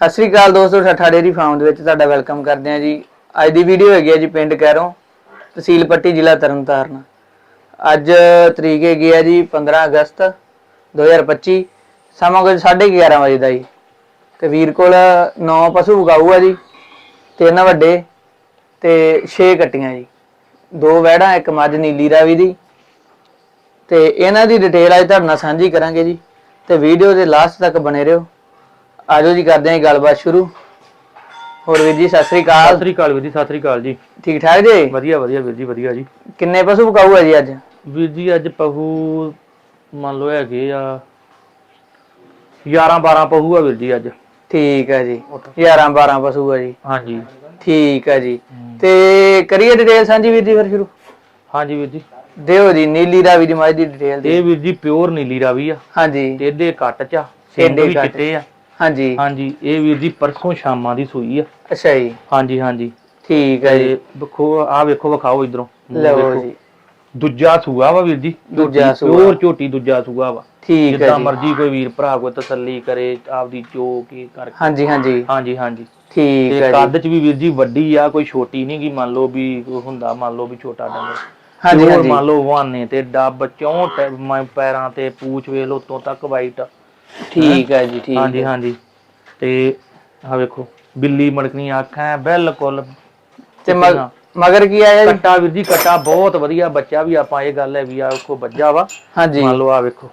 ਸਤਿ ਸ੍ਰੀ ਅਕਾਲ ਦੋਸਤੋ ਠੱਠਾ dairy farm ਦੇ ਵਿੱਚ ਤੁਹਾਡਾ ਵੈਲਕਮ ਕਰਦੇ ਹਾਂ ਜੀ। ਅੱਜ ਦੀ ਵੀਡੀਓ ਹੈਗੀ ਹੈ ਜੀ ਪਿੰਡ ਕੈਰੋਂ, ਤਹਿਸੀਲ ਪੱਟੀ, ਜ਼ਿਲ੍ਹਾ ਤਰਨਤਾਰਨ। ਅੱਜ ਤਰੀਕ ਹੈਗੀ ਹੈ ਜੀ 15 ਅਗਸਤ 2025 ਸਮਾਂ ਕੁਝ 11:30 ਵਜੇ ਦਾ ਜੀ। ਤੇ ਵੀਰ ਕੋਲ 9 ਪਸ਼ੂ ਉਗਾਊ ਆ ਜੀ, ਤਿੰਨ ਵੱਡੇ ਤੇ 6 ਕੱਟੀਆਂ ਜੀ। ਦੋ ਵਹਿੜਾਂ, ਇੱਕ ਮੱਝ ਨੀਲੀ ਰਾਵੀ ਦੀ। ਤੇ ਇਹਨਾਂ ਦੀ ਡਿਟੇਲ ਅੱਜ ਤੁਹਾਡੇ ਨਾਲ ਸਾਂਝੀ ਕਰਾਂਗੇ ਜੀ। ਤੇ ਵੀਡੀਓ ਦੇ ਲਾਸਟ ਤੱਕ ਬਣੇ ਰਹੋ। ਆਜੋ ਜੀ ਕਰਦੇ ਜੀ ਗੱਲਬਾਤ ਸ਼ੁਰੂ। ਹੋਰ ਵੀਰ ਜੀ ਸਤਿ ਸ੍ਰੀ ਸਤਿ ਅਕਾਲ ਸ੍ਰੀ ਅਕਾਲ ਵੀਰ ਜੀ ਸਤਿ ਸ੍ਰੀ ਅਕਾਲ ਜੀ। ਠੀਕ ਠਾਕ ਜੀ? ਵਧੀਆ ਵਧੀਆ ਵੀਰ ਜੀ ਵਧੀਆ ਜੀ। ਕਿੰਨੇ ਪਸ਼ੂ ਪਕਾਊ ਹੈ ਜੀ ਅੱਜ? ਵੀਰ ਜੀ ਅੱਜ ਪਹੂ ਮੰਨ ਲਓ ਹੈਗੇ ਆ 11 12 ਪਹੂ ਆ ਵੀਰ ਜੀ ਅੱਜ। ਠੀਕ ਹੈ ਜੀ। 11 12 ਪਸ਼ੂ ਹੈ ਜੀ। ਹਾਂਜੀ। ਠੀਕ ਹੈ ਜੀ। ਤੇ ਕਰੀਏ ਡਿਟੇਲ ਸਾਂਝੀ ਵੀਰ ਜੀ ਫਿਰ ਸ਼ੁਰੂ? ਹਾਂਜੀ ਵੀਰ ਜੀ। ਦਿਓ ਜੀ ਨੀਲੀ ਰਾਵੀ ਦੀ ਮੱਝ ਦੀ ਡਿਟੇਲ ਦੇ ਇਹ ਵੀਰ ਜੀ ਪਿਓਰ ਨੀਲੀ ਰਾਵੀ ਆ। ਹਾਂਜੀ। ਟੇਡੇ ਕੱਟ ਚ ਆ ਟੇਢੇ ਵੀ ਕੱਟ। ਚਿੱਟੇ ਆ। ਹਾਂਜੀ। ਹਾਂਜੀ ਇਹ ਵੀਰ ਜੀ ਪਰਸੋਂ ਸ਼ਾਮਾਂ ਦੀ ਸੂਈ ਆ। ਅੱਛਾ ਜੀ। ਹਾਂਜੀ ਹਾਂਜੀ। ਠੀਕ ਹੈ ਜੀ। ਤੇ ਵੇਖੋ ਆ ਵੇਖੋ ਵਿਖਾਓ ਇਧਰੋਂ। ਲਓ ਜੀ। ਦੂਜਾ ਸੂਆ ਵਾ ਵੀਰ ਜੀ। ਦੂਜਾ ਸੂਆ। ਪਿਓਰ ਝੋਟੀ ਦੂਜਾ ਸੂਆ ਵਾ। ਠੀਕ ਹੈ ਜਿੱਦਾਂ ਜੀ। ਮਰਜ਼ੀ ਕੋਈ ਵੀਰ ਭਰਾ ਕੋਈ ਤਸੱਲੀ ਕਰੇ ਆਪਦੀ ਚੋ ਕੇ ਕਰਕੇ ਹਾਂਜੀ ਹਾਂਜੀ। ਹਾਂਜੀ ਹਾਂਜੀ। ਠੀਕ ਤੇ ਹੈ ਜੀ। ਕੱਦ ਚ ਵੀ ਵੀਰ ਜੀ ਵੱਡੀ ਆ ਕੋਈ ਛੋਟੀ ਨਹੀਂ ਗੀ। ਮੰਨ ਲਓ ਵੀ ਹੁੰਦਾ ਮੰਨ ਲਓ ਵੀ ਛੋਟਾ ਡੰਗਰ। ਹਾਂਜੀ ਹਾਂਜੀ। ਮੰਨ ਲਓ ਵਾਨੇ ਤੇ ਡੱਬ ਚੌਂ ਟੈ- ਮ- ਪੈਰਾਂ ਤੇ ਪੂਛ ਵੇਖ ਲਓ ਉੱਤੋਂ ਤੱਕ ਵਾਈਟ ਠੀਕ ਹੈ? ਜੀ ਠੀਕ ਹਾਂਜੀ ਹਾਂਜੀ। ਤੇ ਆ ਵੇਖੋ ਬਿੱਲੀ ਮੜਕਣੀ ਐ, ਬਿਲਕੁਲ ਤੇ ਮਗ- ਮਗਰ ਕੀ ਆਇਆ ਜੀ? ਕੱਟਾ ਵੀਰ ਜੀ ਕੱਟਾ ਬਹੁਤ ਵਧੀਆ ਬੱਚਾ ਵੀ ਆਪਾਂ ਇਹ ਗੱਲ ਹੈ ਵੀ ਆ ਵੇਖੋ ਬੱਜਾ ਵਾ। ਹਾਂਜੀ। ਮੰਨ ਲਓ ਆ ਵੇਖੋ।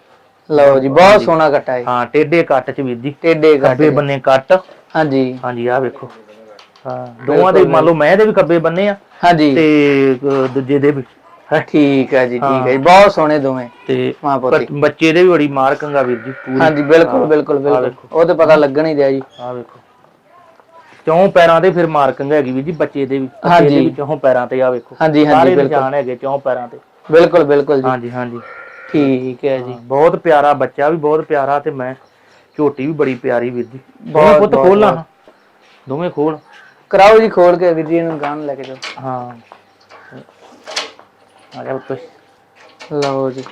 ਲਓ ਜੀ ਬਹੁਤ ਸੋਹਣਾ ਕੱਟਾ ਹੈ ਹਾਂ ਟੇਡੇ ਕੱਟ ਚ ਵੀਰ ਜੀ। ਟੇਡੇ ਕੱਟ ਖੱਬੇ ਬੰਨੇ ਕੱਟ। ਹਾਂਜੀ। ਹਾਂਜੀ ਆ ਵੇਖੋ। ਹਾਂ ਦੋਵਾਂ ਦੇ ਮੰਨ ਲਓ ਮੈਂ ਦੇ ਵੀ ਖੱਬੇ ਬੰਨੇ ਆ। ਹਾਂਜੀ। ਤੇ ਦੂਜੇ ਦੇ ਵੀ। ਠੀਕ ਹੈ ਜੀ ਠੀਕ ਹੈ ਜੀ। ਬਹੁਤ ਸੋਹਣੇ ਦੋਵੇਂ ਤੇ ਮਾਂ ਪੁੱਤੀ ਬ- ਬੱਚੇ ਦੇ ਵੀ ਬੜੀ ਮਾਰਕੰਗਾ ਵੀਰ ਜੀ ਪੂਰੀ। ਹਾਂਜੀ ਬਿਲਕੁਲ ਬਿਲਕੁਲ ਬਿਲਕੁਲ। ਵੇਖੋ। ਉਹ ਤੇ ਪਤਾ ਲੱਗਣ ਹੀ ਦਿਆ ਜੀ। ਆ ਵੇਖੋ। ਚੌਂ ਪੈਰਾਂ ਤੇ ਫਿਰ ਮਾਰਕੰਗ ਹੈਗੀ ਵੀਰ ਜੀ ਬੱਚੇ ਦੇ ਵੀ ਬੱਚੇ ਹਾਂਜੀ। ਵੀ ਚੌਂ ਪੈਰਾਂ ਤੇ ਆ ਵੇਖੋ। ਹਾਂਜੀ ਹਾਂਜੀ ਸਾਰੇ ਬਿਲਕੁਲ। ਨਿਸ਼ਾਨ ਹੈਗੇ ਚੌਂ ਪੈਰਾਂ ਤੇ। ਬਿਲਕੁਲ ਬਿਲਕੁਲ ਜੀ। ਹਾਂਜੀ ਹਾਂਜੀ। ਠੀਕ ਹੈ ਜੀ। ਬਹੁਤ ਪਿਆਰਾ ਬੱਚਾ ਵੀ ਬਹੁਤ ਪਿਆਰਾ ਤੇ ਮੈਂ ਝੋਟੀ ਵੀ ਬੜੀ ਪਿਆਰੀ ਵੀਰ ਜੀ। ਦੋਵੇਂ ਬਹੁਤ- ਪੁੱਤ ਬਹੁਤ- ਖੋਲਾਂ ਦੋਵੇਂ ਖੋਲ ਕਰਾਓ ਜੀ ਖੋਲ ਕੇ ਵੀਰ ਜੀ ਇਹਨੂੰ ਗਾਂ ਲੈ ਕੇ ਜਾਓ। ਹਾਂ। ਆ ਜਾ ਪੁੱਤ। ਲਓ ਜੀ।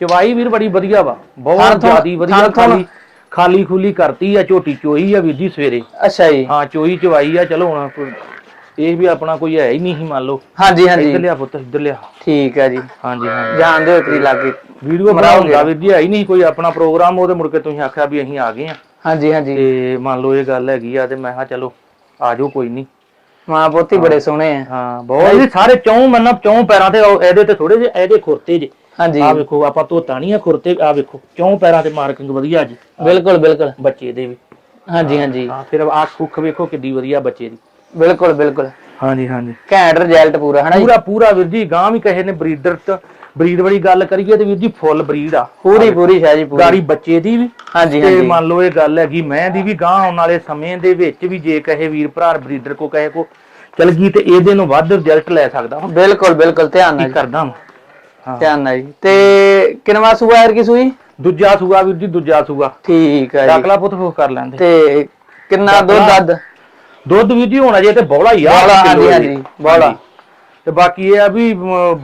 ਚਵਾਈ ਵੀਰ ਬੜੀ ਵਧੀਆ ਵਾ। ਬਹੁਤ ਜਿਆਦੀ ਵਧੀਆ। ਖਾਲੀ ਖਾਲੀ ਖੁੱਲੀ ਕਰਤੀ ਆ ਝੋਟੀ ਚੋਈ ਆ ਵੀਰ ਜੀ ਸਵੇਰੇ। ਅੱਛਾ ਜੀ। ਹਾਂ ਚੋਈ ਚਵਾਈ ਆ। ਚਲੋ ਹੁਣ ਇਹ ਵੀ ਆਪਣਾ ਕੋਈ ਹੈ ਹੀ ਨਹੀਂ ਸੀ ਮੰਨ ਲਓ। ਹਾਂਜੀ ਇੱਧਰ ਹਾਂਜੀ ਲਿਆ ਪੁੱਤ ਇੱਧਰ ਲਿਆ। ਠੀਕ ਹੈ ਜੀ। ਹਾਂਜੀ ਹਾਂਜੀ। ਜਾਣ ਦਿਓ ਇਤਰੀ ਲੱਗੇ। ਵੀਡੀਓ ਬਣਾਉਂਦਾ ਵੀਰ ਜੀ ਹੈ ਹੀ ਨਹੀਂ ਕੋਈ ਆਪਣਾ ਪ੍ਰੋਗਰਾਮ ਉਹਦੇ ਮੁੜ ਕੇ ਤੁਸੀਂ ਆਖਿਆ ਵੀ ਅਸੀਂ ਆ ਗਏ ਆ। ਹਾਂਜੀ ਹਾਂਜੀ। ਤੇ ਮੰਨ ਲਓ ਇਹ ਗੱਲ ਹੈਗੀ ਆ ਤੇ ਮੈਂ ਕਿਹਾ ਚਲੋ ਆ ਜਾਓ ਕੋਈ ਨਹੀਂ। ਮਾਂ ਪੁੱਤੀ ਬੜੇ ਸੋਹਣੇ ਆ। ਹਾਂ ਬਹੁਤ। ਇਹ ਸਾਰੇ ਚੌਂ ਮੰਨਾ ਚੌਂ ਪੈਰਾਂ ਤੇ ਉਹ ਇਹਦੇ ਤੇ ਥੋੜੇ ਜਿਹੇ ਇਹਦੇ ਖੁਰਤੇ ਜੇ। ਹਾਂਜੀ। ਆ ਵੇਖੋ ਆਪਾਂ ਧੋਤਾ ਨਹੀਂ ਆ ਖੁਰਤੇ ਆ ਵੇਖੋ ਚੌਂ ਪੈਰਾਂ ਤੇ ਮਾਰਕਿੰਗ ਵਧੀਆ ਜੀ। ਬਿਲਕੁਲ ਬਿਲਕੁਲ। ਬੱਚੇ ਦੇ ਵੀ। ਹਾਂਜੀ ਹਾਂਜੀ। ਹਾਂ ਫਿਰ ਆ ਕੁੱਖ ਵੇਖੋ ਕਿੱਡੀ ਵਧੀਆ ਬੱਚੇ ਦੀ। ਬਿਲਕੁਲ ਬਿਲਕੁਲ। ਹਾਂਜੀ ਹਾਂਜੀ। ਘੈਂਟ ਰਿਜ਼ਲਟ ਪੂਰਾ ਹਨਾ ਪੂਰਾ ਪੂਰਾ ਵੀਰ ਜੀ ਗਾਂ ਵੀ ਕਹੇ ਨੇ ਬਰੀਡਰ ਤੇ ਬਰੀਡ ਵਾਲੀ ਗੱਲ ਕਰੀਏ ਤੇ ਵੀਰ ਜੀ ਫੁੱਲ ਬਰੀਡ ਆ। ਪੂਰੀ ਪੂਰੀ ਸ਼ਾਹ ਜੀ ਪੂਰੀ। ਗਾੜੀ ਬੱਚੇ ਦੀ ਵੀ। ਹਾਂਜੀ ਤੇ ਹਾਂਜੀ ਮੰਨ ਲਓ ਇਹ ਗੱਲ ਹੈਗੀ ਮੈਂ ਦੀ ਵੀ ਗਾਂ ਆਉਣ ਵਾਲੇ ਸਮੇਂ ਦੇ ਵਿੱਚ ਵੀ ਜੇ ਕਹੇ ਵੀਰ ਭਰਾ ਬਰੀਡਰ ਕੋ ਕਹੇ ਕੋ ਚਲ ਗਈ ਤੇ ਇਹਦੇ ਨੂੰ ਵੱਧ ਰਿਜ਼ਲਟ ਲੈ ਸਕਦਾ ਹਾਂ ਬਿਲਕੁਲ ਬਿਲਕੁਲ ਧਿਆਨ ਨਾਲ ਜੀ, ਕਰਦਾ। ਹਾਂ। ਧਿਆਨ ਨਾਲ ਜੀ। ਤੇ ਕਿਨਵਾ ਸੂਆ ਯਾਰ ਕੀ ਸੂਈ? ਦੂਜਾ ਸੂਆ ਵੀਰ ਜੀ ਦੂਜਾ ਸੂਆ। ਠੀਕ ਹੈ ਜੀ। ਡਾਕਲਾ ਪੁੱਤ ਫੋਕ ਕਰ ਲੈਂਦੇ। ਤੇ ਕਿੰਨਾ ਦੁੱਧ ਦੱਦ ਦੁੱਧ ਵੀਰ ਜੀ ਹੋਣਾ ਜੇ ਤੇ ਬੋਲਾ ਹੀ ਆ। ਬੋਲਾ, ਹਾਂਜੀ। ਹਾਂਜੀ, ਬੋਲਾ। ਤੇ ਬਾਕੀ ਇਹ ਆ ਵੀ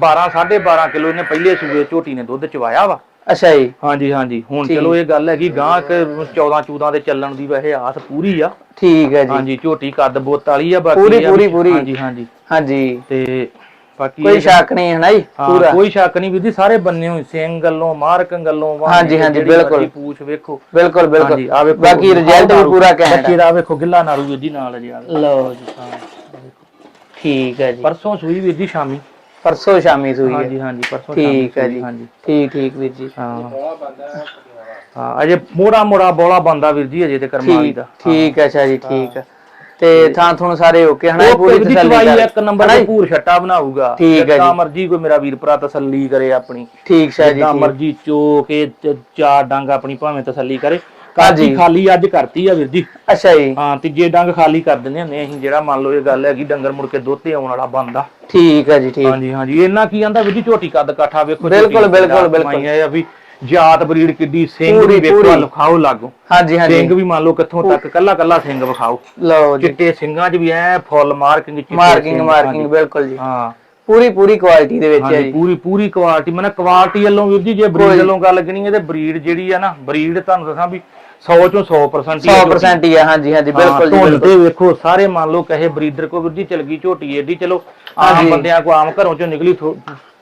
12 12.5 ਕਿਲੋ ਇਹਨੇ ਪਹਿਲੇ ਸੂਏ ਝੋਟੀ ਨੇ ਦੁੱਧ ਚਵਾਇਆ ਵਾ। ਅੱਛਾ ਜੀ। ਹਾਂਜੀ ਹਾਂਜੀ। ਹੁਣ। ਚਲੋ ਇਹ ਗੱਲ ਹੈਗੀ ਗਾਂ ਕਿ 14 14 ਦੇ ਚੱਲਣ ਦੀ ਵੈਸੇ ਆਸ ਪੂਰੀ ਆ। ਠੀਕ ਹੈ ਜੀ। ਹਾਂਜੀ ਝੋਟੀ ਕੱਦ ਬੁੱਤ ਵਾਲੀ ਆ ਬਾਕੀ ਪੂਰੀ, ਪੂਰੀ, ਪੂਰੀ। ਹਾਂਜੀ ਹਾਂਜੀ। ਹਾਂਜੀ। ਤੇ ਬਾਕੀ ਕੋਈ ਸ਼ੱਕ ਨਹੀਂ ਹੈ ਨਾ ਜੀ ਹਾਂ, ਪੂਰਾ। ਕੋਈ ਸ਼ੱਕ ਨਹੀਂ ਵੀਰ ਸਾਰੇ ਬੰਨੇ ਹੋਏ ਸਿੰਘ ਗੱਲੋਂ ਮਾਰਕ ਗੱਲੋਂ ਹਾਂਜੀ, ਹਾਂਜੀ, ਬਿਲਕੁਲ। ਪੂਛ ਵੇਖੋ। ਬਿਲਕੁਲ ਬਿਲਕੁਲ। ਹਾਂਜੀ ਆ ਵੇਖੋ ਬਾਕੀ ਰਿਜ਼ਲਟ ਵੀ ਪੂਰਾ ਘੈਂਟ ਬੱਚੇ ਦਾ ਵੇਖੋ ਗਿੱਲਾ ਨਾਰੂ ਜੀ ਨਾਲ ਜੀ। ਲਓ ਜੀ। ਠੀਕ ਹੈ ਜੀ। ਪਰਸੋਂ ਸੂਈ ਵੀਰ ਜੀ ਸ਼ਾਮੀ। ਪਰਸੋਂ ਸ਼ਾਮੀ ਸੂਈ ਹੈ। ਹਾਂਜੀ ਹਾਂਜੀ ਪਰਸੋਂ ਠੀਕ ਹੈ ਜੀ। ਠੀਕ ਠੀਕ ਵੀਰ ਜੀ। ਹਾਂ। ਹਾਂ ਅਜੇ ਮੋੜਾ ਮੋੜਾ ਬੋਲਾ ਬੰਦਾ ਵੀਰ ਜੀ ਅਜੇ ਤੇ ਕਰਮਾਲੀ ਦਾ। ਠੀਕ ਹੈ ਅੱਛਾ ਜੀ ਠੀਕ ਹੈ। ਤੇ ਥਾਂ ਥੁਣ ਸਾਰੇ ਓਕੇ ਹਨਾ ਪੂਰੀ ਤਸੱਲੀ ਕਰ। ਇੱਕ ਨੰਬਰ ਤੇ ਪੂਰ ਛੱਟਾ ਬਣਾਊਗਾ। ਠੀਕ ਹੈ ਜੀ। ਮਰਜ਼ੀ ਕੋਈ ਮੇਰਾ ਵੀਰ ਭਰਾ ਤਸੱਲੀ ਕਰੇ ਆਪਣੀ। ਠੀਕ ਸ਼ਾਹ ਜੀ ਜਿੱਦਾਂ। ਮਰਜ਼ੀ ਚੋ ਕੇ ਚਾਰ ਡੰਗ ਆਪਣੀ ਭਾਵੇਂ ਤਸੱਲੀ ਕਰੇ। ਕਾਜੀ ਖਾਲੀ ਅੱਜ ਕਰਤੀ ਆ ਵੀਰ ਜੀ। ਅੱਛਾ ਜੀ। ਹਾਂ ਤੀਜੇ ਡੰਗ ਖਾਲੀ ਕਰ ਦਿੰਦੇ ਹੁੰਦੇ ਅਸੀਂ ਜਿਹੜਾ ਮੰਨ ਲਓ ਇਹ ਗੱਲ ਹੈਗੀ ਡੰਗਰ ਮੁੜ ਕੇ ਦੁੱਧ ਤੇ ਆਉਣ ਵਾਲਾ ਬੰਦਾ। ਠੀਕ ਹੈ ਜੀ ਠੀਕ। ਹਾਂਜੀ ਹਾਂਜੀ। ਇਹਨਾਂ ਕੀ ਆਂਦਾ ਵੀਰ ਜੀ ਝੋਟੀ ਕੱਦ ਕਾਠਾ ਵੇਖੋ ਬਿਲਕੁਲ, ਬਿਲਕੁਲ, ਬਿਲਕੁਲ। ਇਹ ਆ ਵੀ ਜਾਤ ਬਰੀਡ ਕਿੱਡੀ ਸਿੰਘ ਵੀ ਵੇਖੋ। ਲਿਖਾਓ ਲਾਗੋ। ਹਾਂਜੀ ਹਾਂਜੀ। ਸਿੰਘ ਵੀ ਮੰਨ ਲਓ ਕਿੱਥੋਂ ਤੱਕ ਕੱਲਾ ਕੱਲਾ ਸਿੰਘ ਵਿਖਾਓ। ਲਓ ਜੀ। ਚਿੱਟੇ ਸਿੰਘਾਂ 'ਚ ਵੀ ਐ ਫੁੱਲ ਮਾਰਕਿੰਗ ਚਿੱਟੇ ਮਾਰਕਿੰਗ ਮਾਰਕਿੰਗ ਬਿਲਕੁਲ ਜੀ। ਹਾਂ। ਪੂਰੀ ਪੂਰੀ ਕੁਆਲਿਟੀ ਦੇ ਵਿੱਚ ਹੈ ਜੀ। ਪੂਰੀ ਪੂਰੀ ਕੁਆਲਿਟੀ ਮਨੇ ਕੁਆਲਿਟੀ ਵੱਲੋਂ ਵੀਰ ਜੀ ਜੇ ਬਰੀਡ ਵੱਲੋਂ ਗੱਲ ਕਰਨੀ ਹੈ ਤੇ ਬਰੀਡ ਜਿਹੜੀ ਆ ਨਾ ਬਰੀਡ ਤੁਹਾਨੂੰ ਦੱਸਾਂ ਵੀ 100 ਚੋਂ 100% ਹੀ ਆ ਝੋਟੀ। 100% ਹੀ ਹਾਂਜੀ ਹਾਂਜੀ ਬਿਲਕੁਲ ਜੀ ਬਿਲਕੁਲ। ਤੇ ਵੇਖੋ ਸਾਰੇ ਮੰਨ ਲਓ ਕਹੇ ਬਰੀਡਰ ਕੋ ਵੀਰ ਜੀ ਚਲ ਗਈ ਝੋਟੀ ਏਡੀ ਚਲੋ ਆਮ। ਬੰਦਿਆਂ ਕੋ ਆਮ ਘਰੋਂ ਚੋਂ ਨਿਕਲੀ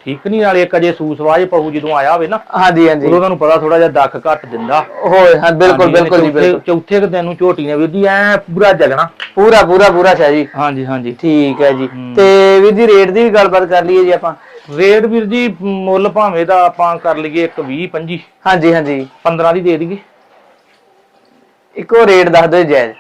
ਠੀਕ ਨਹੀਂ ਨਾਲੇ ਇੱਕ ਅਜੇ ਸੂਸਵਾਜ ਪਹੂ ਜਦੋਂ ਆਇਆ ਹੋਵੇ ਨਾ ਹਾਂਜੀ ਹਾਂਜੀ। ਉਦੋਂ ਤੁਹਾਨੂੰ ਪਤਾ ਥੋੜਾ ਜਿਹਾ ਦੱਖ ਘੱਟ ਦਿੰਦਾ। ਹੋਏ ਹਾਂ ਬਿਲਕੁਲ ਬਿਲਕੁਲ ਜੀ ਬਿਲਕੁਲ। ਚੌਥੇ ਕੁ ਦਿਨ ਨੂੰ ਝੋਟੀ ਨੇ ਵੀਰ ਜੀ ਐ ਪੂਰਾ ਜਗਣਾ। ਪੂਰਾ ਪੂਰਾ ਪੂਰਾ ਸ਼ਾ ਜੀ। ਹਾਂਜੀ ਹਾਂਜੀ। ਠੀਕ ਹੈ ਜੀ। ਤੇ ਵੀਰ ਜੀ ਰੇਟ ਦੀ ਵੀ ਗੱਲਬਾਤ ਕਰ ਲਈਏ ਜੀ ਆਪਾਂ। ਰੇਟ ਵੀਰ ਜੀ ਮੁੱਲ ਭਾਵੇਂ ਦਾ ਆਪਾਂ ਕਰ ਲਈਏ ਇੱਕ 20 25 ਹਾਂਜੀ ਹਾਂਜੀ। 15 ਦੀ ਦੇ ਦਈਏ। ਇੱਕੋ ਰੇਟ ਦੱਸ ਦਿਓ ਜਾਇਜ਼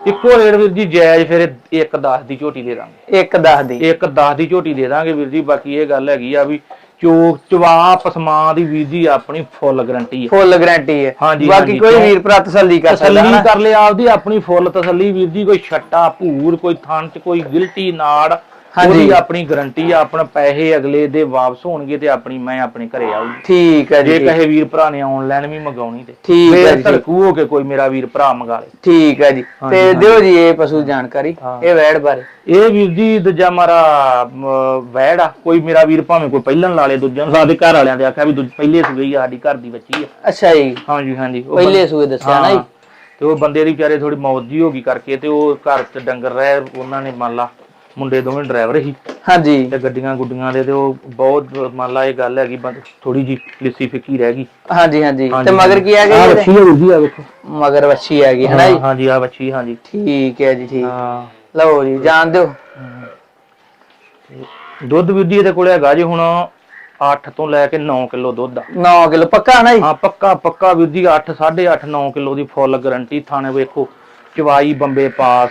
ਇੱਕੋ ਰੇਟ ਵੀਰ ਜੀ ਜਾਇਜ਼ ਫਿਰ ਇੱਕ 10 ਦੀ ਝੋਟੀ ਦੇ ਦਾਂਗੇ ਇੱਕ ਦੱਸ ਦੀ ਇੱਕ 10 ਦੀ ਝੋਟੀ ਦੇ ਦਾਂਗੇ ਵੀਰ ਜੀ ਬਾਕੀ ਇਹ ਗੱਲ ਹੈਗੀ ਆ ਵੀ ਚੋਕ ਚਵਾ ਪਸਮਾ ਦੀ ਵੀਰ ਜੀ ਆਪਣੀ ਫੁੱਲ ਗਾਰੰਟੀ ਹੈ ਫੁੱਲ ਗਾਰੰਟੀ ਹੈ ਹਾਂਜੀ, ਬਾਕੀ ਕੋਈ? ਵੀਰ ਭਰਾ ਤਸੱਲੀ ਕਰ ਸਕਦਾ ਤਸੱਲੀ ਕਰ ਲਿਆ ਆਪਦੀ ਆਪਣੀ ਫੁੱਲ ਤਸੱਲੀ ਵੀਰ ਜੀ ਕੋਈ ਛੱਟਾ ਭੂਰ ਕੋਈ ਥਣ ਚ ਕੋਈ ਗਿਲਟੀ ਨਾੜ। ਉਹਦੀ ਆਪਣੀ ਗਾਰੰਟੀ ਆ ਆਪਣਾ ਪੈਸੇ ਅਗਲੇ ਦੇ ਵਾਪਸ ਹੋਣਗੇ ਤੇ ਆਪਣੀ ਮੈਂ ਆਪਣੇ ਘਰੇ ਆਊਗੀ ਠੀਕ ਹੈ ਜੇ ਜੀ ਕਹੇ ਵੀਰ ਭਰਾ ਨੇ ਆਨਲਾਈਨ ਵੀ ਮੰਗਾਉਣੀ ਤੇ। ਠੀਕ ਹੈ ਜੀ। ਧੜਕੂ ਹੋ ਕੇ ਕੋਈ ਮੇਰਾ ਵੀਰ ਭਰਾ ਮੰਗਾ ਲੇ। ਠੀਕ ਹੈ ਜੀ। ਤੇ। ਦਿਓ ਜੀ ਇਹ ਪਸ਼ੂ ਜਾਣਕਾਰੀ। ਇਹ ਵੈੜ ਬਾਰੇ। ਇਹ ਵੀਰ ਜੀ ਦੂਜਾ ਮਾਰਾ ਵੈੜ ਆ। ਕੋਈ ਮੇਰਾ ਵੀਰ ਭਾਵੇਂ ਕੋਈ ਪਹਿਲਣ ਲਾ ਲੇ ਦੂਜਾ ਲਾ ਦੇ ਘਰ ਵਾਲਿਆਂ ਦੇ ਆਖਿਆ ਵੀ ਦੂਜ ਪਹਿਲੇ ਸੁਗਈ ਸਾਡੀ ਘਰ ਦੀ ਬੱਚੀ ਆ। ਅੱਛਾ ਜੀ। ਹਾਂਜੀ ਹਾਂਜੀ। ਪਹਿਲੇ ਸੂਏ ਦੱਸਿਆ ਨਾ ਜੀ। ਤੇ ਉਹ ਬੰਦੇ ਦੀ ਵਿਚਾਰੇ ਥੋੜੀ ਮੌਤ ਜੀ ਹੋ ਗਈ ਕਰਕੇ ਤੇ ਉਹ ਘਰ ਚ ਡੰਗਰ ਰਹਿ ਉਹਨਾਂ ਨੇ ਮੰਨ ਲਾ ਮੁੰਡੇ ਦੋਵੇਂ ਡਰਾਈਵਰ ਸੀ। ਹਾਂਜੀ। ਤੇ ਗੱਡੀਆਂ ਗੁੱਡੀਆਂ ਦੇ ਤੇ ਉਹ ਬਹੁਤ ਮੰਨ ਲਾ ਇਹ ਗੱਲ ਹੈਗੀ ਥੋੜੀ ਜੀ ਲਿੱਸੀ ਫਿੱਕੀ ਰਹਿ ਗਈ। ਹਾਂਜੀ ਹਾਂਜੀ। ਤੇ ਮਗਰ ਕੀ ਆ ਜੀ ਵੱਛੀ ਹੈ ਵੀਰ ਜੀ ਆ ਵੇਖੋ। ਮਗਰ ਵੱਛੀ ਆ ਗਈ ਹੈ ਨਾ ਜੀ ਹਾਂਜੀ ਆ ਬੱਚੀ ਹਾਂਜੀ। ਠੀਕ ਹੈ ਜੀ ਠੀਕ। ਹਾਂ। ਲਓ ਜੀ ਜਾਣ ਦਿਓ। ਦੁੱਧ ਵੀਰ ਜੀ ਇਹਦੇ ਕੋਲੇ ਹੈਗਾ ਜੀ ਹੁਣ 8 ਤੋਂ ਲੈ ਕੇ 9 ਕਿਲੋ ਦੁੱਧ ਆ। 9 ਕਿਲੋ ਪੱਕਾ ਨਾ ਜੀ? ਹਾਂ ਪੱਕਾ ਪੱਕਾ ਵੀਰ ਜੀ 8 8.5 9 ਕਿਲੋ ਦੀ ਫੁੱਲ ਗਾਰੰਟੀ ਥਾਣੇ ਵੇਖੋ ਚਵਾਈ ਬੰਬੇ ਪਾਸ।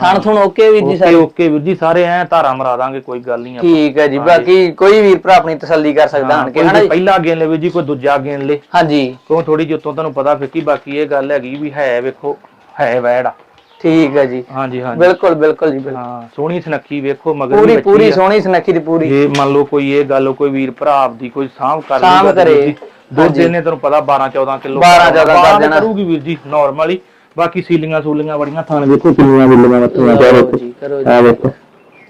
ਥਣ ਥੁਣ ਓਕੇ ਵੀਰ ਜੀ ਸਾਰੇ? ਓਕੇ ਵੀਰ ਜੀ ਸਾਰੇ ਐ ਧਾਰਾ ਮਰਾ ਦਾਂਗੇ ਕੋਈ ਗੱਲ ਨਹੀਂ ਆਪਾਂ। ਠੀਕ ਹੈ ਜੀ ਬਾਕੀ ਕੋਈ ਵੀਰ ਭਰਾ ਆਪਣੀ ਤਸੱਲੀ ਕਰ ਸਕਦਾ ਹਣ ਕੇ ਹਨਾ ਪਹਿਲਾ ਗੇਨ ਲੈ ਵੀਰ ਜੀ ਕੋਈ ਦੂਜਾ ਗੇਨ ਲੈ। ਹਾਂਜੀ। ਕਿਉਂ ਥੋੜੀ ਜਿਹੀ ਉੱਤੋਂ ਤੁਹਾਨੂੰ ਪਤਾ ਫਿੱਕੀ ਬਾਕੀ ਇਹ ਗੱਲ ਹੈਗੀ ਵੀ ਹੈ ਵੇਖੋ ਹੈ ਵੈੜ ਆ। ਠੀਕ ਹੈ ਜੀ। ਹਾਂਜੀ ਹਾਂਜੀ। ਬਿਲਕੁਲ ਬਿਲਕੁਲ ਜੀ ਹਾਂ ਸੋਹਣੀ ਸੁਨੱਖੀ ਵੇਖੋ ਮਗਰ ਪੂਰੀ ਪੂਰੀ। ਸੋਹਣੀ ਸੁਨੱਖੀ ਦੀ ਪੂਰੀ। ਜੇ ਮੰਨ ਲਓ ਕੋਈ ਇਹ ਗੱਲ ਕੋਈ ਵੀਰ ਭਰਾ ਆਪਦੀ ਕੋਈ ਸਾਂਭ ਕਰ ਸਾਂਭ ਕਰੇ। ਦੁੱਧ। ਇਹਨੇ ਤੁਹਾਨੂੰ ਪਤਾ 12 14 ਕਿਲੋ 12 14 ਕਰ ਜਾਣਾ। ਕਰੂਗੀ ਵੀਰ ਜੀ ਨਾਰਮਲੀ ਬਾਕੀ ਸੀਲੀਆਂ ਸੂਲੀਆਂ ਬੜੀਆਂ ਥਾਣ ਵੇਖੋ ਕਿੰਨੀਆਂ ਬਿੱਲੀਆਂ ਮੱਥੀਆਂ ਜੀ ਕਰੋ ਜੀ। ਆ ਵੇਖੋ।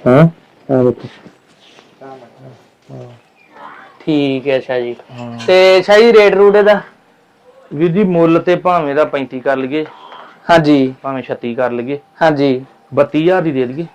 ਹਾਂ ਆ ਵੇਖੋ। ਠੀਕ ਹੈ ਅੱਛਾ ਜੀ। ਹਾਂ। ਤੇ ਅੱਛਾ ਜੀ ਰੇਟ ਰੂਟ ਇਹਦਾ? ਵੀਰ ਜੀ ਮੁੱਲ ਤੇ ਭਾਵੇਂ ਦਾ 35 ਕਰ ਲਈਏ। ਹਾਂਜੀ। ਭਾਵੇਂ 36 ਕਰ ਲਈਏ। ਹਾਂਜੀ। 32000 ਦੀ ਦੇ ਦਈਏ।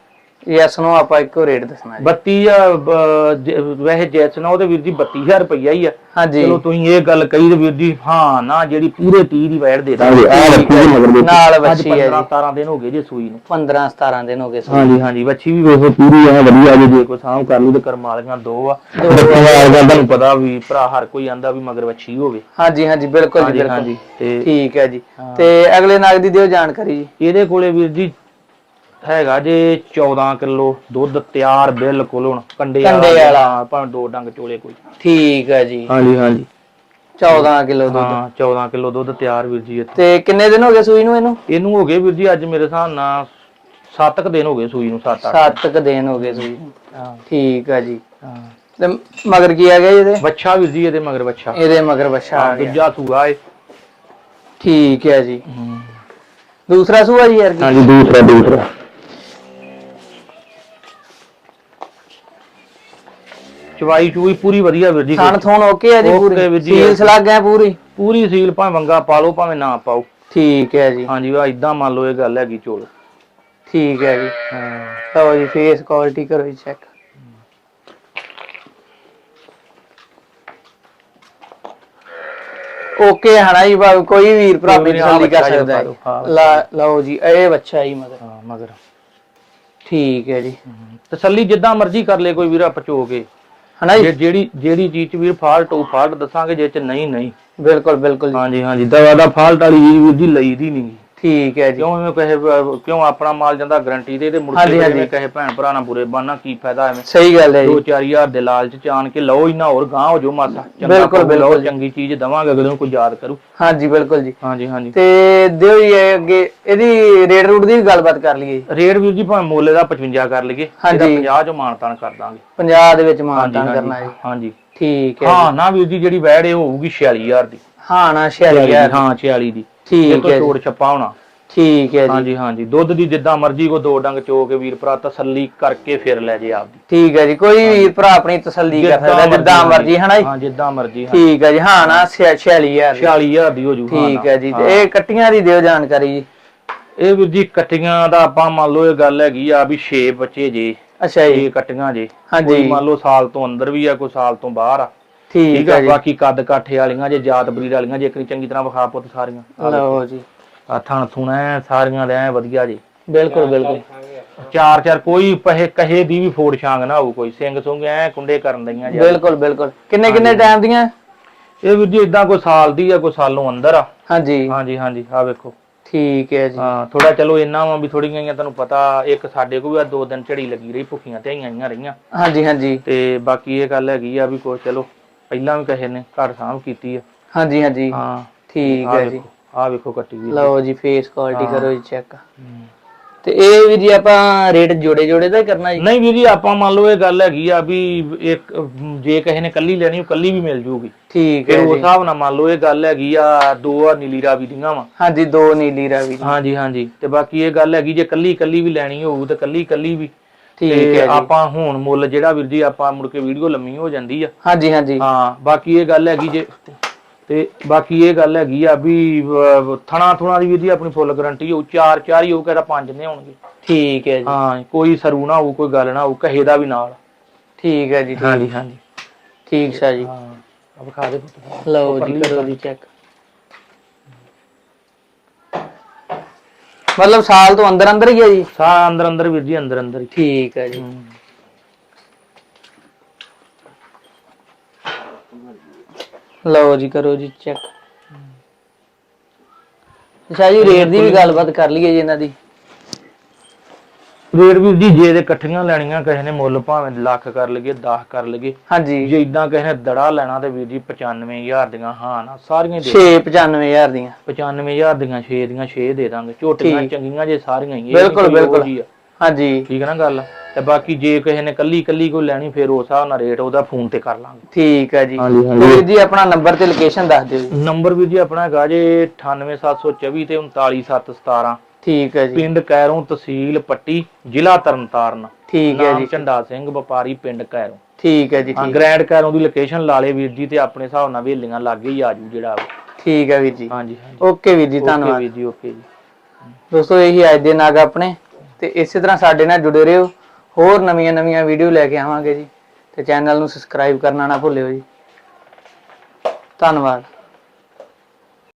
ਯੈਸ ਨੂੰ ਆਪਾਂ ਇੱਕੋ ਰੇਟ ਦੱਸਣਾ ਜੀ। 32000 ਬ- ਜ- ਵੈਸੇ ਜੈਸ ਨਾ ਉਹਦੇ ਵੀਰ ਜੀ 32000 ਰੁਪਈਆ ਹੀ ਆ। ਹਾਂਜੀ। ਚਲੋ ਤੁਸੀਂ ਇਹ ਗੱਲ ਕਹੀ ਤੇ ਵੀਰ ਜੀ ਹਾਂ ਨਾ ਜਿਹੜੀ ਪੂਰੇ 30 ਦੀ ਵੈਟ ਦੇ ਦਾਂਗੇ ਨਾਲ ਵੱਛੀ ਹੈ 15 ਜੀ 17 ਦਿਨ ਹੋ ਗਏ ਜੇ ਸੂਈ ਨੂੰ। 15 17 ਦਿਨ ਹੋ ਗਏ ਸੋ ਹਾਂਜੀ ਹਾਂਜੀ ਵੱਛੀ ਵੀ ਵੇਖੋ ਪੂਰੀ ਆ ਵਧੀਆ ਜੇ ਕੋਈ ਸਾਂਭ ਕਰ ਲੂ ਤੇ ਕਰਮਾਲੀਆਂ ਦੋ ਆ। ਦੋ ਦੋ ਤੁਹਾਨੂੰ ਪਤਾ ਵੀ ਭਰਾ ਹਰ ਕੋਈ ਆਂਦਾ ਵੀ ਮਗਰ ਵੱਛੀ ਹੋਵੇ। ਹਾਂਜੀ ਹਾਂਜੀ ਬਿਲਕੁਲ ਜੀ ਠੀਕ ਹੈ ਜੀ। ਤੇ ਅਗਲੇ ਨਾਗ ਦੀ ਦਿਓ ਜਾਣਕਾਰੀ ਜੀ। ਇਹਦੇ ਕੋਲੇ ਵੀਰ ਜੀ ਹੈਗਾ ਜੇ 14 ਕਿਲੋ ਦੁੱਧ ਤਿਆਰ ਬਿਲਕੁਲ ਹੁਣ ਕੰਡੇ ਕੰਡੇ ਵਾਲਾ। ਹਾਂ, ਭਾਵੇਂ ਦੋ ਡੰਗ ਚੋਲੇ ਕੋਈ। ਠੀਕ ਹੈ ਜੀ। ਹਾਂਜੀ ਹਾਂਜੀ। 14 ਕਿਲੋ ਦੁੱਧ। ਹਾਂ 14 ਕਿਲੋ ਦੁੱਧ ਤਿਆਰ ਵੀਰ ਜੀ ਇੱਥੇ। ਤੇ ਕਿੰਨੇ ਦਿਨ ਹੋ ਗਏ ਸੂਈ ਨੂੰ ਇਹਨੂੰ? ਇਹਨੂੰ ਹੋ ਗਏ ਵੀਰ ਜੀ ਅੱਜ ਮੇਰੇ ਹਿਸਾਬ ਨਾਲ 7 ਕ ਦਿਨ ਹੋ ਗਏ ਸੂਈ ਨੂੰ 7 8 7 ਕ ਦਿਨ ਹੋ ਗਏ ਸੂਈ ਨੂੰ। ਹਾਂ। ਠੀਕ ਹੈ ਜੀ। ਹਾਂ। ਤੇ ਮਗਰ ਕੀ ਆ ਗਿਆ ਜੀ ਇਹਦੇ? ਬੱਚਾ ਵੀਰ ਜੀ ਇਹਦੇ ਮਗਰ ਬੱਚਾ ਇਹਦੇ ਮਗਰ ਬੱਚਾ ਆ ਗਿਆ। ਦੂਜਾ ਸੂਆ ਏ ਠੀਕ ਹੈ ਜੀ। ਦੂਸਰਾ ਸੂਆ ਜੀ ਯਾਰ ਕੀ? ਹਾਂਜੀ ਦੂਸਰਾ ਦੂਸਰਾ। ਚਵਾਈ ਚੂਈ ਪੂਰੀ ਵਧੀਆ ਵੀਰ ਜੀ ਥਣ ਥੋਣ ਓਕੇ ਆ ਜੀ ਪੂਰੀ। ਜੀ। ਸੀਲ ਸਲਾਗ ਹੈ ਪੂਰੀ? ਪੂਰੀ ਸੀਲ ਭਾਵੇਂ ਵੰਗਾ ਪਾ ਲਓ ਭਾਵੇਂ ਨਾ ਪਾਓ। ਠੀਕ ਹੈ ਜੀ। ਹਾਂਜੀ ਆ ਇਦਾਂ ਮੰਨ ਲਓ ਇਹ ਗੱਲ ਹੈਗੀ ਚੋਲ। ਠੀਕ ਹੈ ਜੀ। ਹਾਂ। ਲਓ ਜੀ ਫੇਸ ਕੁਆਲਿਟੀ ਕਰੋ ਜੀ ਚੈੱਕ ਓਕੇ ਹਣਾ ਜੀ ਬਾਬੂ ਕੋਈ ਵੀਰ ਭਰਾ ਆਹ ਤਸੱਲੀ ਕਰ ਸਕਦਾ ਹੈ। ਲਾ ਲਓ ਜੀ ਇਹ ਬੱਚਾ ਹੀ ਮਗਰ। ਹਾਂ ਮਗਰ। ਠੀਕ ਹੈ ਜੀ। ਤਸੱਲੀ ਜਿੱਦਾਂ ਮਰਜ਼ੀ ਕਰ ਲੇ ਕੋਈ ਵੀਰ ਪਚੋ ਕੇ। ਹਨਾ ਜੀ? ਜੇ ਜਿਹੜੀ ਜਿਹੜੀ ਚੀਜ਼ ਚ ਵੀਰ ਫਾਲਟ ਉਹ ਫਾਲਟ ਦੱਸਾਂਗੇ ਜੇ ਚ ਨਹੀਂ ਨਹੀਂ। ਬਿਲਕੁਲ ਬਿਲਕੁਲ ਜੀ। ਹਾਂਜੀ ਹਾਂਜੀ ਦਵਾ ਦਾ ਫਾਲਟ ਵਾਲੀ ਚੀਜ਼ ਵੀਰ ਜੀ ਲਈ ਦੀ ਨਹੀਂ ਠੀਕ ਹੈ ਜੀ। ਕਿਉਂ ਐਵੇਂ ਕਹੇ ਕਿਉਂ ਆਪਣਾ ਮਾਲ ਜਾਂਦਾ ਗਰੰਟੀ ਤੇ ਤੇ ਮੁੜ ਹਾਂਜੀ, ਕੇ ਹਾਂਜੀ। ਐਵੇਂ ਕਹੇ ਭੈਣ ਭਰਾ ਨਾਲ ਬੁਰੇ ਬਾਨਾ ਕੀ ਫਾਇਦਾ ਐਵੇਂ। ਸਹੀ ਗੱਲ ਹੈ ਜੀ। 2-4000 ਦੇ ਲਾਲਚ ਚ ਆਣ ਕੇ ਲਓ ਇੰਨਾ ਹੋਰ ਗਾਂ ਹੋ ਜੋ ਮਾਸਾ। ਬਿਲਕੁਲ, ਭਾਵੇਂ ਲਓ, ਬਿਲਕੁਲ ਜੀ। ਚੰਗੀ ਚੀਜ਼ ਦਵਾਂਗੇ ਅਗਲੇ ਨੂੰ ਕੋਈ ਯਾਦ ਕਰੂ। ਹਾਂਜੀ ਬਿਲਕੁਲ ਜੀ। ਹਾਂਜੀ ਹਾਂਜੀ। ਤੇ ਦਿਓ ਜੀ ਇਹ ਅੱਗੇ ਇਹਦੀ ਰੇਟ ਰੂਟ ਦੀ ਵੀ ਗੱਲਬਾਤ ਕਰ ਲਈਏ। ਰੇਟ ਵੀਰ ਜੀ ਭਾਵੇਂ ਮੋਲੇ ਦਾ 55 ਕਰ ਲਈਏ ਹਾਂਜੀ। ਇਹਦਾ 50 ਚੋਂ ਮਾਨਤਾਨ ਕਰ ਦਾਂਗੇ। 50 ਦੇ ਵਿੱਚ ਮਾਨਤਾਨ ਕਰਨਾ ਜੀ। ਹਾਂਜੀ। ਠੀਕ ਹੈ ਹਾਂ ਨਾ ਵੀਰ ਜੀ ਜਿਹੜੀ ਵੈੜ ਇਹ ਹੋਊਗੀ 46000 ਦੀ। ਹਾਂ ਨਾ 46000 ਹਾਂ 46 ਦੀ। ਠੀਕ ਹੈ ਜੀ। ਛੋੜ ਛੱਪਾ ਹੋਣਾ। ਠੀਕ ਹੈ ਜੀ। ਹਾਂਜੀ ਹਾਂਜੀ। ਦੁੱਧ ਦੀ ਜਿੱਦਾਂ ਮਰਜ਼ੀ ਕੋ ਦੋ ਡੰਗ ਚੋ ਕੇ ਵੀਰ ਭਰਾ ਤਸੱਲੀ ਕਰਕੇ ਫਿਰ ਲੈ ਜੇ ਆਪਦੀ। ਠੀਕ ਹੈ ਜੀ ਕੋਈ ਵੀਰ ਭਰਾ ਆਪਣੀ ਤਸੱਲੀ ਕਰ ਸਕਦਾ ਜਿੱਦਾਂ ਮਰਜ਼ੀ ਹਨਾ ਜੀ? ਹਾਂ ਜਿੱਦਾਂ ਮਰਜ਼ੀ ਹਾਂ। ਠੀਕ ਹੈ ਜੀ ਹਾਂ ਨਾ 46000 ਦੀ। 46000 ਦੀ ਹੋ ਜੂ ਠੀਕ ਹੈ ਜੀ ਤੇ ਇਹ ਕੱਟੀਆਂ ਦੀ ਦਿਓ ਜਾਣਕਾਰੀ ਜੀ। ਇਹ ਵੀਰ ਜੀ ਕੱਟੀਆਂ ਦਾ ਆਪਾਂ ਮੰਨ ਲਓ ਇਹ ਗੱਲ ਹੈਗੀ ਆ ਵੀ 6 ਬੱਚੇ ਜੇ। ਅੱਛਾ ਜੀ। ਇਹ ਕੱਟੀਆਂ ਜੇ। ਹਾਂਜੀ। ਮੰਨ ਲਓ ਸਾਲ ਤੋਂ ਅੰਦਰ ਵੀ ਆ ਕੋਈ ਸਾਲ ਤੋਂ ਬਾਹਰ ਆ। ਠੀਕ ਆ ਜੀ। ਬਾਕੀ ਕੱਦ ਕਾਠੇ ਵਾਲੀਆਂ ਜੇ ਜਾਤ ਬਰੀਡ ਵਾਲੀਆਂ ਜੇ ਇੱਕ ਚੰਗੀ ਤਰ੍ਹਾਂ ਵਿਖਾ ਪੁੱਤ ਸਾਰੀਆਂ। ਲਓ ਜੀ। ਆ ਥਣ ਐ ਸਾਰੀਆਂ ਦੇ ਐ ਵਧੀਆ ਜੀ। ਬਿਲਕੁਲ ਬਿਲਕੁਲ। ਚਾਰ ਚਾਰ ਕੋਈ ਪਹੇ ਕਹੇ ਦੀ ਵੀ ਫੋੜ ਛਾਂਗ ਨਾ ਹੋਊ ਕੋਈ। ਸਿੰਘ ਸੁੰਗ ਐ ਕੁੰਡੇ ਕਰਨ ਦਈਆਂ ਜੀ। ਬਿਲਕੁਲ ਬਿਲਕੁਲ। ਕਿੰਨੇ ਕਿੰਨੇ ਟਾਈਮ ਦੀਆਂ? ਇਹ ਵੀਰ ਜੀ ਇਦਾਂ ਕੋਈ ਸਾਲ ਦੀ ਆ ਕੋਈ ਸਾਲੋਂ ਅੰਦਰ ਆ। ਹਾਂਜੀ। ਹਾਂਜੀ ਹਾਂਜੀ ਆ ਵੇਖੋ। ਠੀਕ ਹੈ ਜੀ। ਹਾਂ ਥੋੜਾ ਚਲੋ ਇੰਨਾ ਵਾ ਵੀ ਥੋੜੀਆਂ ਜਿਹੀਆਂ ਤੁਹਾਨੂੰ ਪਤਾ ਇੱਕ ਸਾਡੇ ਕੋਲ ਵੀ ਆ ਦੋ ਦਿਨ ਝੜੀ ਲੱਗੀ ਰਹੀ ਭੁੱਖੀਆਂ ਤੇ ਆਈਆਂ ਰਹੀਆਂ। ਹਾਂਜੀ ਹਾਂਜੀ। ਤੇ ਬਾਕੀ ਇਹ ਗੱਲ ਹੈਗੀ ਆ ਵੀ ਕੋਈ ਚਲੋ। ਪਹਿਲਾਂ ਵੀ ਕਹੇ ਨੇ ਘਰ ਸਾਂਭ ਕੀਤੀ ਆ। ਹਾਂਜੀ ਹਾਂਜੀ। ਹਾਂ। ਠੀਕ ਹੈ ਜੀ। ਵੇਖੋ ਆ ਵੇਖੋ ਕੱਟੀ ਵੀ ਲਓ ਜੀ ਫੇਸ ਕੁਆਲਿਟੀ ਕਰੋ ਜੀ ਚੈੱਕ ਤੇ ਇਹ ਵੀ ਜੀ ਆਪਾਂ ਰੇਟ ਜੋੜੇ ਜੋੜੇ ਦਾ ਹੀ ਕਰਨਾ ਜੀ? ਨਹੀਂ ਵੀਰ ਜੀ ਆਪਾਂ ਮੰਨ ਲਓ ਇਹ ਗੱਲ ਹੈਗੀ ਆ ਵੀ ਇੱਕ ਅਮ, ਜੇ ਕਿਸੇ ਨੇ ਕੱਲੀ ਲੈਣੀ ਉਹ ਕੱਲੀ ਵੀ ਮਿਲ ਜੂਗੀ। ਠੀਕ ਫਿਰ ਹੈ ਉਸ ਜੀ। ਹਿਸਾਬ ਨਾਲ ਮੰਨ ਲਓ ਇਹ ਗੱਲ ਹੈਗੀ ਆ ਦੋ ਆ ਨੀਲੀ ਰਾਵੀ ਦੀਆਂ ਵਾ। ਹਾਂਜੀ ਦੋ ਨੀਲੀ ਰਾਵੀ। ਹਾਂਜੀ ਹਾਂਜੀ। ਤੇ ਬਾਕੀ ਇਹ ਗੱਲ ਹੈਗੀ ਜੇ ਕੱਲੀ ਕੱਲੀ ਵੀ ਲੈਣੀ ਹੋਊ ਤੇ ਕੱਲੀ ਕੱਲੀ ਵੀ ਠੀਕ ਹੈ ਜੀ। ਆਪਾਂ ਹੁਣ ਮੁੱਲ ਜਿਹੜਾ ਵੀਰ ਜੀ ਆਪਾਂ ਮੁੜ ਕੇ ਵੀਡੀਓ ਲੰਮੀ ਹੋ ਜਾਂਦੀ ਆ। ਹਾਂਜੀ ਹਾਂਜੀ। ਹਾਂ ਬਾਕੀ ਇਹ ਗੱਲ ਹੈਗੀ ਜੇ ਤੇ ਬਾਕੀ ਇਹ ਗੱਲ ਹੈਗੀ ਆ ਵੀ ਅਹ, ਥਣਾ ਥੁਣਾ ਦੀ ਵੀਰ ਜੀ ਆਪਣੀ ਫੁੱਲ ਗਾਰੰਟੀ ਹੋਊ ਚਾਰ ਚਾਰ ਹੀ ਹੋਊ ਕਹਿੰਦਾ ਪੰਜ ਨੇ ਹੋਣਗੇ। ਠੀਕ ਹੈ ਜੀ। ਹਾਂ ਕੋਈ ਸਰੂ ਨਾ ਹੋਊ ਕੋਈ ਗੱਲ ਨਾ ਹੋਊ ਕਹੇ ਦਾ ਵੀ ਨਾਲ। ਠੀਕ ਹੈ ਜੀ ਹਾਂਜੀ ਹਾਂਜੀ। ਠੀਕ ਸਾ ਜੀ। ਹਾਂ ਅਬ ਖਾ ਦੇ ਪੁੱਤ। ਲਓ ਜੀ ਕਰੋ ਜੀ ਚੈੱਕ ਮਤਲਬ ਸਾਲ ਤੋਂ ਅੰਦਰ ਅੰਦਰ ਹੀ ਹੈ ਜੀ? ਸਾ ਅੰਦਰ ਅੰਦਰ ਵੀਰ ਜੀ ਅੰਦਰ ਅੰਦਰ ਹੀ। ਠੀਕ ਹੈ ਜੀ। ਲਓ ਜੀ ਕਰੋ ਜੀ ਚੈੱਕ ਅੱਛਾ ਜੀ ਰੇਟ ਦੀ ਵੀ ਗੱਲਬਾਤ ਕਰ ਲਈਏ ਜੀ ਇਹਨਾਂ ਦੀ। ਰੇਟ ਵੀਰ ਜੀ ਜੇ ਦੇ ਇਕੱਠੀਆਂ ਲੈਣੀਆਂ ਕਿਸੇ ਨੇ ਮੁੱਲ ਭਾਵੇਂ ਲੱਖ ਕਰ ਲਈਏ 10 ਕਰ ਲਈਏ ਹਾਂਜੀ। ਜੇ ਇਦਾਂ ਕਿਸੇ ਨੇ ਦੜਾ ਲੈਣਾ ਤੇ ਵੀਰ ਜੀ 95000 ਦੀਆਂ ਹਾਂ ਨਾ ਸਾਰੀਆਂ ਦੇ 6-95000 ਦੀਆਂ। 95000 ਦੀਆਂ 6 ਦੀਆਂ 6 ਦੇ ਦਾਂਗੇ। ਝੋਟੀਆਂ। ਚੰਗੀਆਂ ਜੇ ਸਾਰੀਆਂ ਹੀ ਬਿਲਕੁਲ, ਬਿਲਕੁਲ। ਹਾਂਜੀ। ਠੀਕ ਹੈ ਨਾ ਗੱਲ? ਤੇ ਬਾਕੀ ਜੇ ਕਿਸੇ ਨੇ ਕੱਲੀ ਕੱਲੀ ਕੋਈ ਲੈਣੀ ਫਿਰ ਉਸ ਹਿਸਾਬ ਨਾਲ ਰੇਟ ਉਹਦਾ ਫੋਨ ਤੇ ਕਰ ਲਾਂਗੇ। ਠੀਕ ਹੈ ਜੀ। ਹਾਂਜੀ, ਵੀਰ ਜੀ ਆਪਣਾ ਨੰਬਰ ਤੇ ਲੋਕੇਸ਼ਨ ਦੱਸ ਦਿਓ ਜੀ। ਨੰਬਰ ਵੀਰ ਜੀ ਆਪਣਾ ਹੈਗਾ ਜੇ 98724 ਤੇ 39717 ਠੀਕ ਹੈ ਜੀ। ਪਿੰਡ ਕੈਰੋਂ ਤਹਿਸੀਲ ਪੱਟੀ ਜ਼ਿਲ੍ਹਾ ਤਰਨਤਾਰਨ। ਠੀਕ ਹੈ ਜੀ। ਝੰਡਾ ਸਿੰਘ ਵਪਾਰੀ ਪਿੰਡ ਕੈਰੋਂ। ਠੀਕ ਹੈ ਜੀ ਠੀਕ। ਗ੍ਰੈਂਡ ਕੈਰੋਂ ਦੀ ਲੋਕੇਸ਼ਨ ਲਾ ਲੇ ਵੀਰ ਜੀ ਤੇ ਆਪਣੇ ਹਿਸਾਬ ਨਾਲ ਵੇਲੀਆਂ ਲੱਗੇ ਹੀ ਆਜੂ ਜਿਹੜਾ। ਠੀਕ ਹੈ ਵੀਰ ਜੀ। ਹਾਂਜੀ ਓਕੇ ਵੀਰ ਜੀ ਓਕੇ ਧੰਨਵਾਦ। ਵੀਰ ਜੀ ਓਕੇ ਜੀ। ਦੋਸਤੋ ਇਹੀ ਅੱਜ ਦੇ ਨਾਗ ਆਪਣੇ। ਤੇ ਇਸੇ ਤਰ੍ਹਾਂ ਸਾਡੇ ਨਾਲ ਜੁੜੇ ਰਹੋ। ਹੋਰ ਨਵੀਆਂ ਨਵੀਆਂ ਵੀਡੀਓ ਲੈ ਕੇ ਆਵਾਂਗੇ ਜੀ। ਤੇ ਚੈਨਲ ਨੂੰ ਸਬਸਕ੍ਰਾਈਬ ਕਰਨਾ ਨਾ ਭੁੱਲਿਓ ਜੀ। ਧੰਨਵਾਦ।